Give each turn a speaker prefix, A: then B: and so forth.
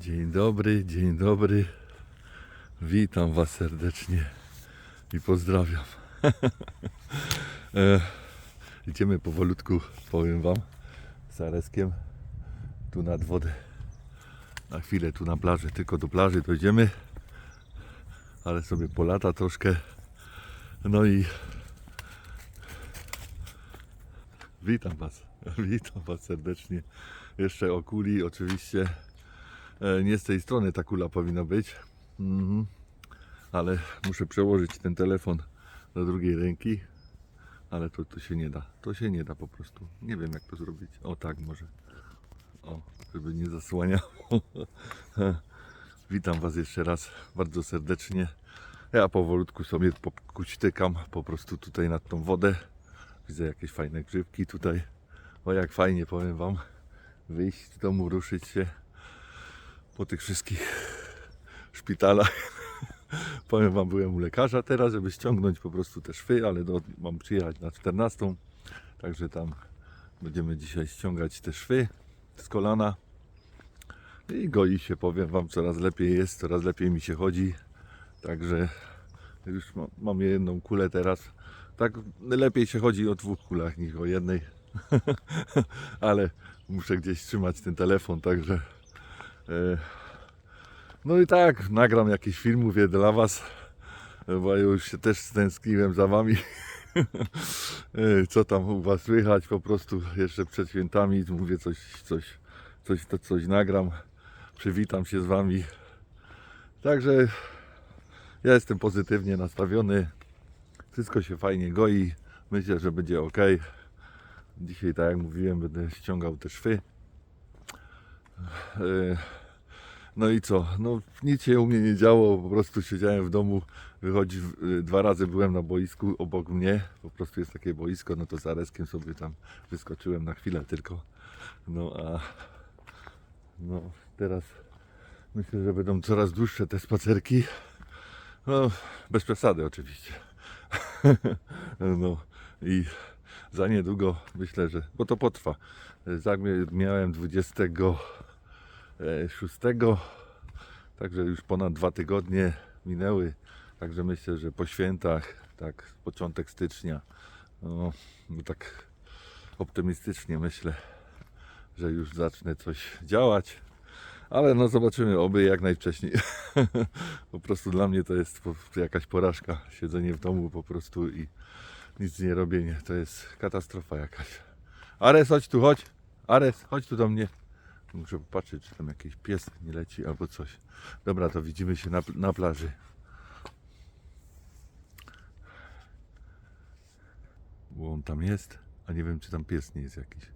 A: Dzień dobry, dzień dobry. Witam Was serdecznie i pozdrawiam. e, idziemy powolutku, powiem Wam, z Areskiem tu nad wodę. Na chwilę tu na plaży, tylko do plaży dojdziemy, ale sobie polata troszkę. No i witam Was, witam Was serdecznie. Jeszcze o kuli oczywiście. E, Nie z tej strony ta kula powinna być. Mhm. Ale muszę przełożyć ten telefon do drugiej ręki. Ale to, to się nie da. To się nie da po prostu. Nie wiem jak to zrobić. O tak może. O, żeby nie zasłaniało. Witam Was jeszcze raz bardzo serdecznie. Ja powolutku sobie pokuśtykam po prostu tutaj nad tą wodę. Widzę jakieś fajne grzybki tutaj. O jak fajnie powiem Wam wyjść z domu, ruszyć się po tych wszystkich szpitalach. Powiem Wam, byłem u lekarza teraz, żeby ściągnąć po prostu te szwy, ale do, mam przyjechać na 14. Także tam będziemy dzisiaj ściągać te szwy z kolana. I goi się, powiem Wam, coraz lepiej jest, coraz lepiej mi się chodzi. Także już mam, mam jedną kulę teraz. Tak lepiej się chodzi o dwóch kulach niż o jednej. ale muszę gdzieś trzymać ten telefon, także no i tak, nagram jakiś film, mówię dla Was, bo już się też stęskniłem za Wami. E, Co tam u Was słychać, po prostu jeszcze przed świętami mówię coś, coś, coś, to coś nagram, przywitam się z Wami. Także ja jestem pozytywnie nastawiony, wszystko się fajnie goi, myślę, że będzie ok. Dzisiaj, tak jak mówiłem, będę ściągał te szwy. Y, no i co? No nic się u mnie nie działo, po prostu siedziałem w domu, wychodzi, y, dwa razy byłem na boisku obok mnie, po prostu jest takie boisko, no to z Areskiem sobie tam wyskoczyłem na chwilę tylko. No a no teraz myślę, że będą coraz dłuższe te spacerki. No, bez przesady oczywiście. no i za niedługo myślę, że, bo to potrwa. Zagmiałem 20 E, 6. Także już ponad dwa tygodnie minęły. Także myślę, że po świętach, tak, początek stycznia, no, no tak optymistycznie myślę, że już zacznę coś działać. Ale no zobaczymy, oby jak najwcześniej. po prostu dla mnie to jest jakaś porażka. Siedzenie w domu po prostu i nic nie robienie. To jest katastrofa jakaś. Ares, chodź tu, chodź. Ares, chodź tu do mnie. Muszę popatrzeć, czy tam jakiś pies nie leci albo coś. Dobra, to widzimy się na, na plaży. Bo on tam jest, a nie wiem, czy tam pies nie jest jakiś.